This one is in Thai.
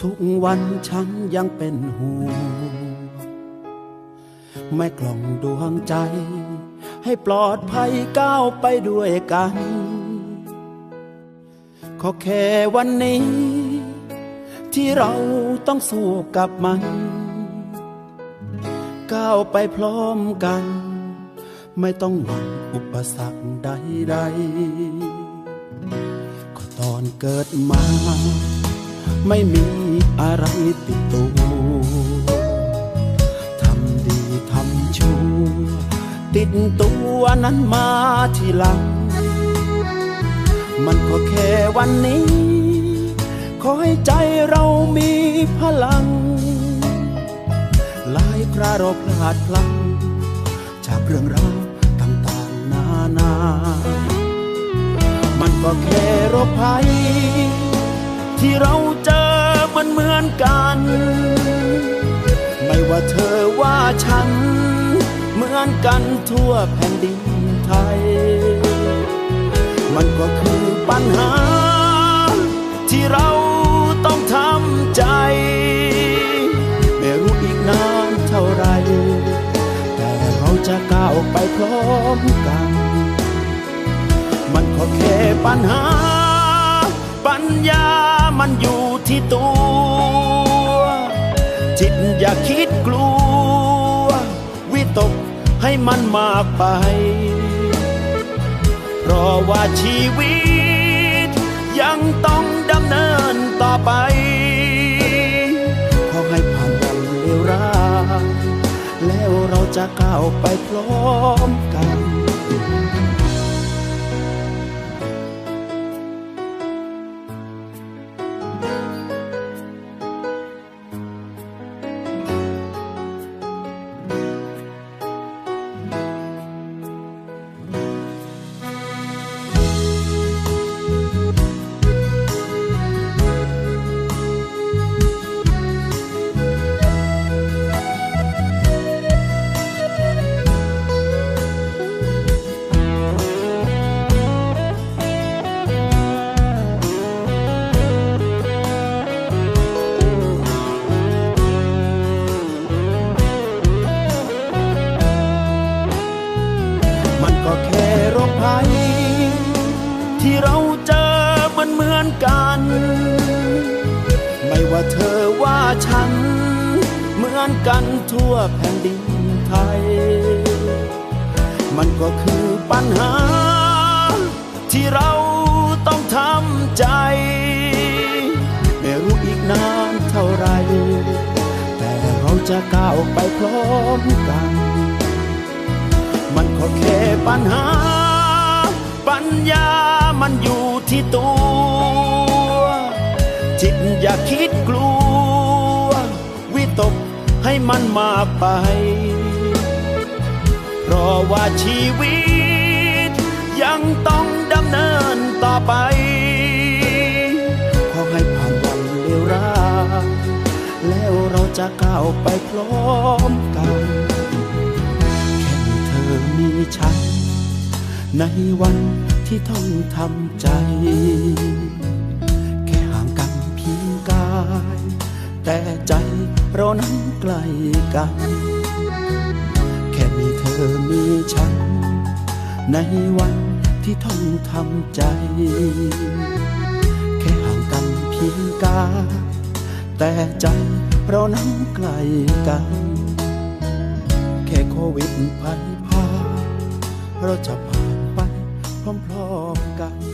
ทุกวันฉันยังเป็นห่วงไม่กล่องดวงใจ ให้ปลอดภัยก้าวไปด้วยกัน ขอแค่วันนี้ ที่เราต้องสู้กับมัน ก้าวไปพร้อมกัน ไม่ต้องหวั่นอุปสรรคใดๆก็ตอนเกิดมา ไม่มีอะไรติดตัวทำดีทำชั่ว ติดตัวนั้นมาทีหลัง มันก็แค่วันนี้ ขอให้ใจเรามีพลัง หลายคราเราพลาดพลั้งจากเรื่องราวต่างๆนานา มันก็แค่โรคภัยที่เราเจอ ว่าเธอว่าฉัน เหมือนกันทั่วแผ่นดินไทย มันก็คือปัญหา ที่เราต้องทำใจ ไม่รู้อีกนานเท่าไร แต่เราจะก้าวไปพร้อมกัน มันก็แค่ปัญหา ปัญญามันอยู่ที่ตัว อย่าคิดกลัว วิตกให้มันมากไป เพราะว่าชีวิต ยังต้องดำเนินต่อไป ขอให้ผ่านวันเลวร้ายแล้วเราจะก้าวไปพร้อมกันมัน ที่เราเจอมันเหมือนกัน ไม่ว่าเธอว่าฉัน เหมือนกันทั่วแผ่นดินไทย มันก็คือปัญหา ที่เราต้องทำใจ ไม่รู้อีกนานเท่าไร แต่เราจะก้าวไปพร้อมกัน มันก็แค่ปัญหา จิตอย่าคิดกลัว วิตกให้มันมากไป เพราะว่าชีวิต ยังต้องดำเนินต่อไป ขอให้ผ่านวันเลวร้ายแล้วเราจะก้าวไปพร้อมกัน แค่มีเธอมีฉัน ในวันที่ต้องทำใจ แต่ใจเรานั้นใกล้กัน แค่มีเธอมีฉัน ในวันที่ต้องทำใจ แค่ห่างกันเพียงกา แต่ใจเรานั้นใกล้กัน แค่โควิดภัยพาเราจะผ่านไปพร้อมๆกัน